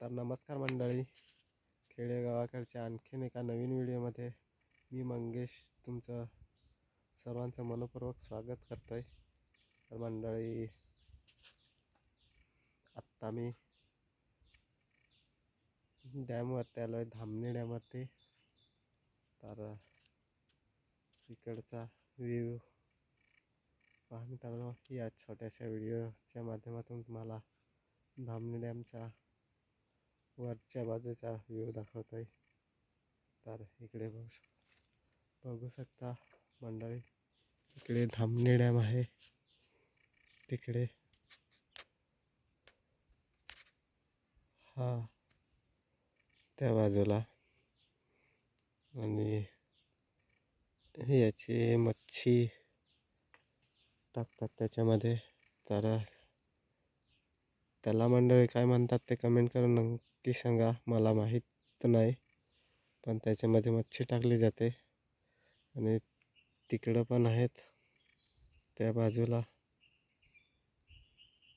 तर नमस्कार मंडळी. खेडेगावाकडच्या आणखीन एका नवीन व्हिडिओमध्ये मी मंगेश तुमचं सर्वांचं मनपूर्वक स्वागत करतो आहे तर मंडळी आत्ता मी डॅमवरती आलो आहे धामणी डॅमवरती. तर इकडचा व्ह्यू पहा मित्रांनो या छोट्याशा व्हिडिओच्या माध्यमातून तुम्हाला धामणी डॅमच्या वरच्या बाजूचा व्ह्यू दाखवतो आहे तर इकडे बघू शक बघू शकता मंडळी इकडे धामणी डॅम आहे. तिकडे हा त्या बाजूला आणि याची मच्छी टाकतात त्याच्यामध्ये. तर त्याला मंडळी काय म्हणतात ते कमेंट करून ती सांगा मला माहीत नाही. पण त्याच्यामध्ये मच्छी टाकली जाते. आणि तिकडं पण आहेत. त्या बाजूला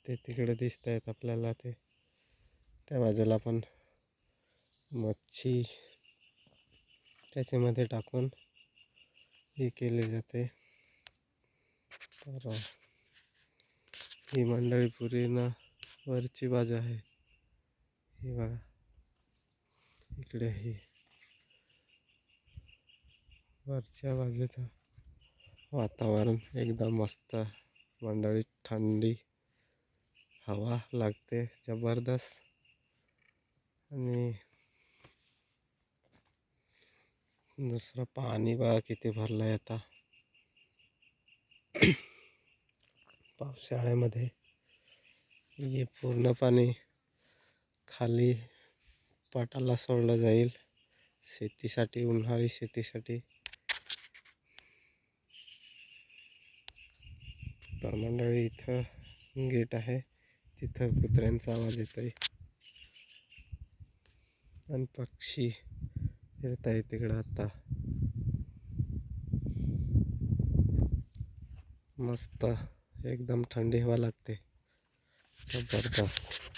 ते तिकडे दिसत आहेत आपल्याला ते. त्या बाजूला पण मच्छी त्याच्यामध्ये टाकून हे केले जाते. तर ही मंडळी पूर्ण वरची बाजू आहे. ही बघा इकडे ही वरच्या बाजूचं वातावरण एकदम मस्त मंडळी थंडी हवा लागते ज़बरदस्त आणि दुसरं पाणी बघा किती भरलं आहे आता पावसाळ्यामध्ये हे पूर्ण पाणी खाली पाटाला सोडलं जाईल. शेतीसाठी उन्हाळी शेतीसाठी. तर मंडळी इथं गेट आहे. तिथं कुत्र्यांचा आवाज येतोय. आणि पक्षी फिरत आहे तिकडं आता. मस्त. एकदम थंडी हवा लागते. जबरदस्त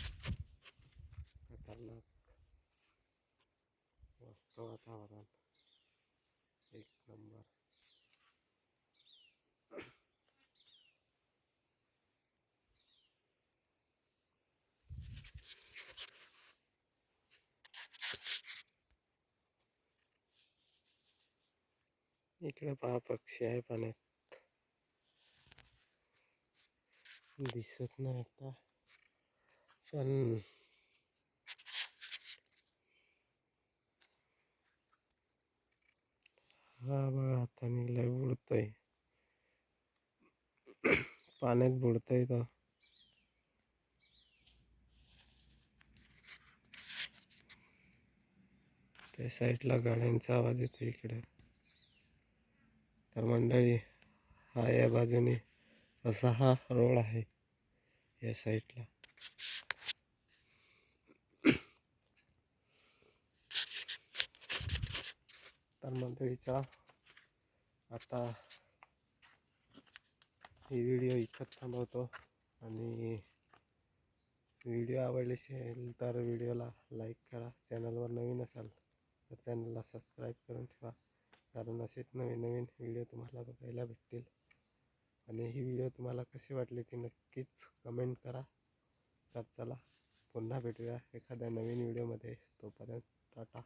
खतरनाक मस्त वातावरण एक नंबर. इकडे पहा पक्षी आहे पाण्यात दिसत नाही आता. पण हा बघा हाताने लय बुडतोय. पाण्यात बुडतोय तो. त्या साईडला गाड्यांचा आवाज येतो इकडे. तर मंडळी हा या बाजूने असा हा रोड आहे या साईडला. तर मंडळीचा. आता हे व्हिडिओ इथंच थांबवतो. आणि व्हिडिओ आवडले असेल तर व्हिडिओला लाईक करा. चॅनलवर नवीन असाल तर चॅनलला सबस्क्राईब करून ठेवा. कारण असेच नवीन नवीन व्हिडिओ तुम्हाला बघायला भेटतील. आणि ही व्हिडिओ तुम्हाला कशी वाटली ती नक्कीच कमेंट करा. तर चला पुन्हा भेटूया एखाद्या नवीन व्हिडिओमध्ये तोपर्यंत टाटा.